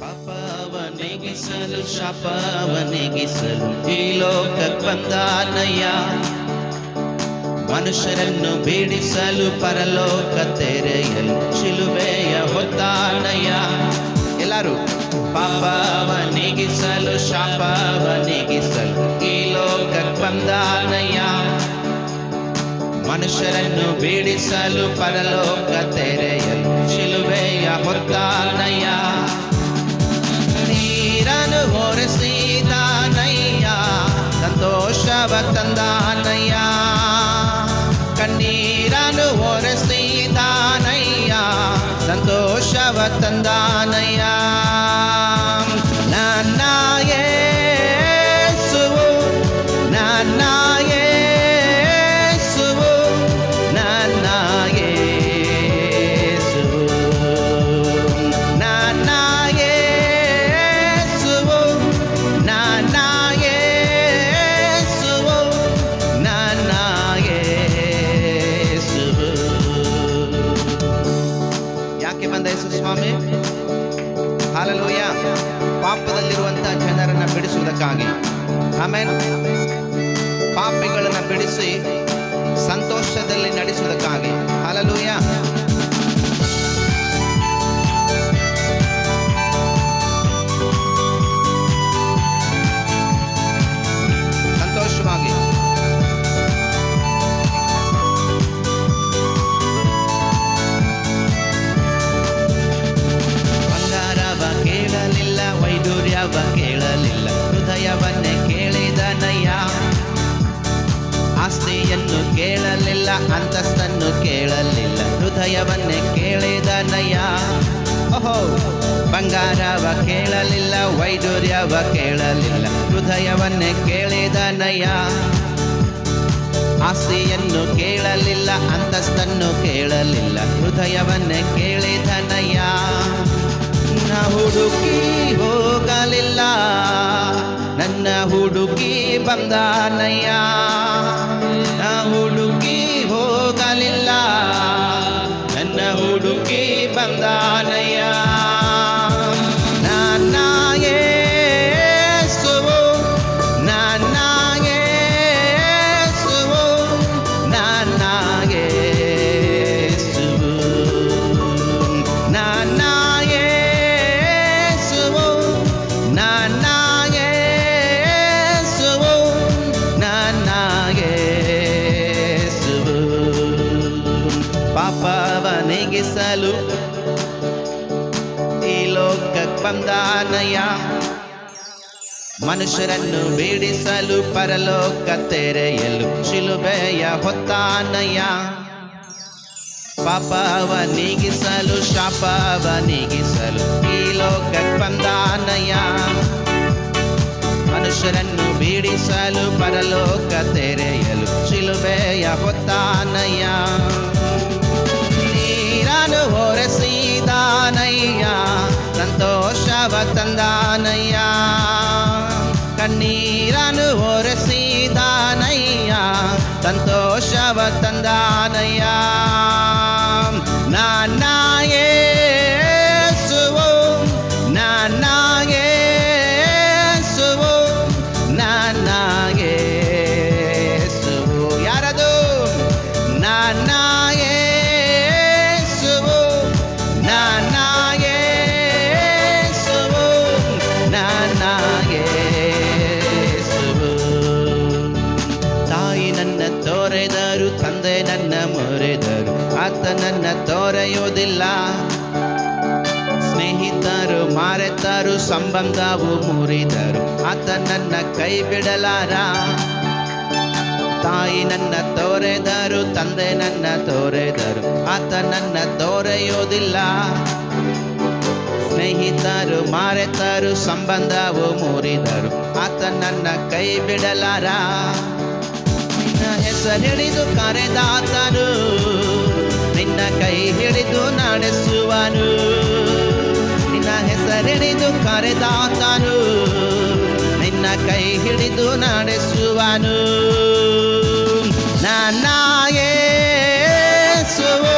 ಪಾಪವನಿಗಿಸಲು, ಶಾಪವನಿಗಿಸಲು ಈ ಲೋಕ ಬಂದಾನಯ್ಯ ಮನುಷ್ಯರನ್ನು ಬೀಡಿಸಲು ಪರಲೋಕ ತೆರೆಯಲು ಶಿಲುಬೆಯ ಹೊತ್ತಾನಯ್ಯ ಎಲ್ಲರೂ ಪಾಪವನಿಗಿಸಲು, ಶಾಪವನಿಗಿಸಲು ಈ ಲೋಕ ಬಂದಾನಯ್ಯ ಮನುಷ್ಯರನ್ನು ಬೀಡಿಸಲು ಪರಲೋಕ ತೆರೆಯಲು ಶಿಲುಬೆಯ ಹೊತ್ತಾನಯ್ಯ அவர் தந்தானையா கண்ணீரனு ஒரு செய்தானையா சந்தோஷவர் தந்தானையா ಯೇಸು ಸ್ವಾಮಿ. ಹಾಲಲೋಯ. ಪಾಪದಲ್ಲಿರುವಂತಹ ಜನರನ್ನ ಬಿಡಿಸುವುದಕ್ಕಾಗಿ. ಆಮೇಲೆ ಪಾಪಿಗಳನ್ನ ಬಿಡಿಸಿ ಸಂತೋಷದಲ್ಲಿ ನಡೆಸುವುದಕ್ಕಾಗಿ. ಹಾಲಲೂಯ. ಆಸ್ತಿಯನ್ನು ಕೇಳಲಿಲ್ಲ, ಅಂತಸ್ತನ್ನು ಕೇಳಲಿಲ್ಲ. ಹೃದಯವನ್ನೇ ಕೇಳಿದನಯ್ಯ ಓಹೋ, ಬಂಗಾರವ ಕೇಳಲಿಲ್ಲ ವೈಡೂರ್ಯವ ಕೇಳಲಿಲ್ಲ. ಹೃದಯವನ್ನೇ ಕೇಳಿದನಯ್ಯ ಆಸ್ತಿಯನ್ನು ಕೇಳಲಿಲ್ಲ, ಅಂತಸ್ತನ್ನು ಕೇಳಲಿಲ್ಲ. ಹೃದಯವನ್ನೇ ಕೇಳಿದನಯ್ಯ ನನ್ನ ಹುಡುಕಿ ಹೋಗಲಿಲ್ಲ, ನನ್ನ ಹುಡುಕಿ ಬಂದಾನಯ್ಯ ಪಾಪವನಿಗಿಸಲು ಈ ಲೋಕಕ್ಕೆ ಬಂದಾನಯ್ಯ ಮನುಷ್ಯರನ್ನು ಬೀಡಿಸಲು ಪರಲೋಕ ತೆರೆಯಲು ಶಿಲುಬೆಯ ಹೊತ್ತಾನಯ್ಯ ಪಾಪವ ನೀಗಿಸಲು, ಶಾಪವ ನೀಗಿಸಲು ಈ ಲೋಕಕ್ಕೆ ಬಂದಾನಯ್ಯ ಮನುಷ್ಯರನ್ನು ಬೀಡಿಸಲು ಪರಲೋಕ ತೆರೆಯಲು ಶಿಲುಬೆಯ ಹೊತ್ತಾನಯ್ಯ தந்தவ தந்தானையா கண்ணீரனு ஒரு சீதானையா. சந்தோஷவ தந்தானையா நான் ಆತ ನನ್ನ ತೋರೆಯುವುದಿಲ್ಲ. ಸ್ನೇಹಿತರು ಮಾರೆತರು, ಸಂಬಂಧವು ಮುರಿದರು. ಆತನನ್ನ ಕೈ ಬಿಡಲಾರ. ತಾಯಿ ನನ್ನ ತೋರೆದರು, ತಂದೆ ನನ್ನ ತೋರೆದರು. ಆತ ನನ್ನ ತೋರೆಯುವುದಿಲ್ಲ. ಸ್ನೇಹಿತರು ಮಾರೆತರು, ಸಂಬಂಧವು ಮುರಿದರು. ಆತ ನನ್ನ ಕೈ ಬಿಡಲಾರ. ಹೆಸರಿಡಿದು ಕರೆದಾತನು. ನಿನ್ನ ಕೈ ಹಿಡಿದು ನಡೆಸುವನು. ನಿನ್ನ ಹೆಸರಿಡಿದು ಕರೆದಾತನು. ನಿನ್ನ ಕೈ ಹಿಡಿದು ನಡೆಸುವನು. ನನ್ನ ನನ್ನ ಯೇಸುವು